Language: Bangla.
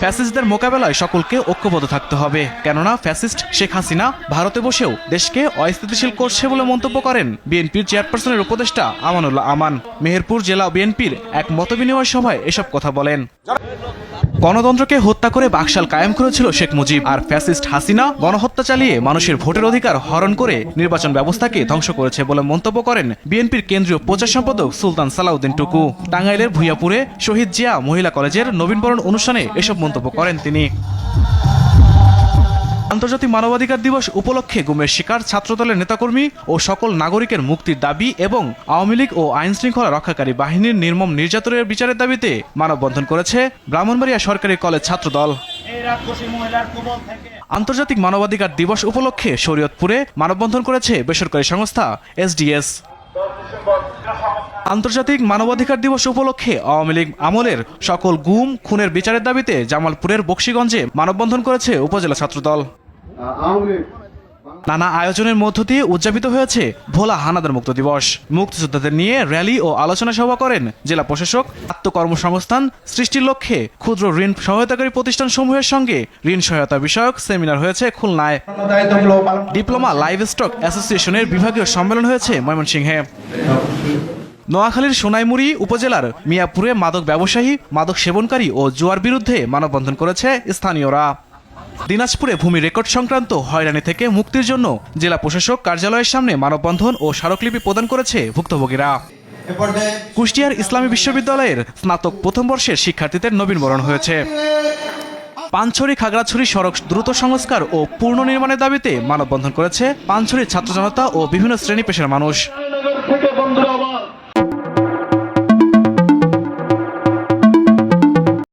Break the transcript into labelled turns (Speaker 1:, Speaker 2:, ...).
Speaker 1: ফ্যাসিস্টদের মোকাবেলায় সকলকে ঐক্যবদ্ধ থাকতে হবে। কেননা ফ্যাসিস্ট শেখ হাসিনা ভারতে বসেও দেশকে অস্থিতিশীল করছে বলে মন্তব্য করেন বিএনপির চেয়ারপারসনের উপদেষ্টা আমানুল্লাহ আমান। মেহেরপুর জেলা বিএনপির এক মতবিনিময় সভায় এসব কথা বলেন। গণতন্ত্রকে হত্যা করে বাকশাল কায়েম করেছিল শেখ মুজিব আর ফ্যাসিস্ট হাসিনা গণহত্যা চালিয়ে মানুষের ভোটের অধিকার হরণ করে নির্বাচন ব্যবস্থাকে ধ্বংস করেছে বলে মন্তব্য করেন বিএনপির কেন্দ্রীয় প্রচার সম্পাদক সুলতান সালাউদ্দিন টুকু। টাঙ্গাইলের ভুইয়াপুরে শহীদ জিয়া মহিলা কলেজের নবীনবরণ অনুষ্ঠানে এসব মন্তব্য করেন তিনি। আন্তর্জাতিক মানবাধিকার দিবস উপলক্ষে গুমের শিকার ছাত্রদলের নেতাকর্মী ও সকল নাগরিকের মুক্তির দাবি এবং আওয়ামী লীগ ও আইন শৃঙ্খলা রক্ষাকারী বাহিনীর নির্মম নির্যাতনের বিচারের দাবিতে মানববন্ধন করেছে ব্রাহ্মণবাড়িয়া সরকারি কলেজ ছাত্রদল। আন্তর্জাতিক মানবাধিকার দিবস উপলক্ষে শরীয়তপুরে মানববন্ধন করেছে বেসরকারি সংস্থা এসডিএস। আন্তর্জাতিক মানবাধিকার দিবস উপলক্ষে আওয়ামী লীগ আমলের সকল গুম, খুনের বিচারের দাবিতে জামালপুরের বক্সিগঞ্জে মানববন্ধন করেছে উপজেলা ছাত্রদল। নানা আয়োজনের মধ্য দিয়ে উদযাপিত হয়েছে ভোলা হানাদার মুক্ত দিবস। মুক্তিযোদ্ধাদের নিয়ে র্যালি ও আলোচনা সভা করেন জেলা প্রশাসক, আত্মকর্মসংস্থান, সৃষ্টির লক্ষ্যে ক্ষুদ্র ঋণ সহায়তাকারী প্রতিষ্ঠান সমূহের সঙ্গে ঋণ সহায়তা বিষয়ক সেমিনার হয়েছে খুলনায়। ডিপ্লোমা লাইভ স্টক অ্যাসোসিয়েশনের বিভাগীয় সম্মেলন হয়েছে ময়মনসিংহে। নোয়াখালীর সোনাইমুড়ি উপজেলার মিয়াপুরে মাদক ব্যবসায়ী মাদক সেবনকারী ও জুয়ার বিরুদ্ধে মানববন্ধন করেছে স্থানীয়রা। দিনাজপুরে ভূমি রেকর্ড সংক্রান্ত হয়রানি থেকে মুক্তির জন্য জেলা প্রশাসক কার্যালয়ের সামনে মানববন্ধন ও স্মারকলিপি প্রদান করেছে ভুক্তভোগীরা। কুষ্টিয়ার ইসলামী বিশ্ববিদ্যালয়ের স্নাতক প্রথম বর্ষের শিক্ষার্থীদের নবীনবরণ হয়েছে। পানছড়ি খাগড়াছড়ি সড়ক দ্রুত সংস্কার ও পূর্ণ নির্মাণের দাবিতে মানববন্ধন করেছে পানছড়ির ছাত্র জনতা ও বিভিন্ন শ্রেণি পেশার মানুষ।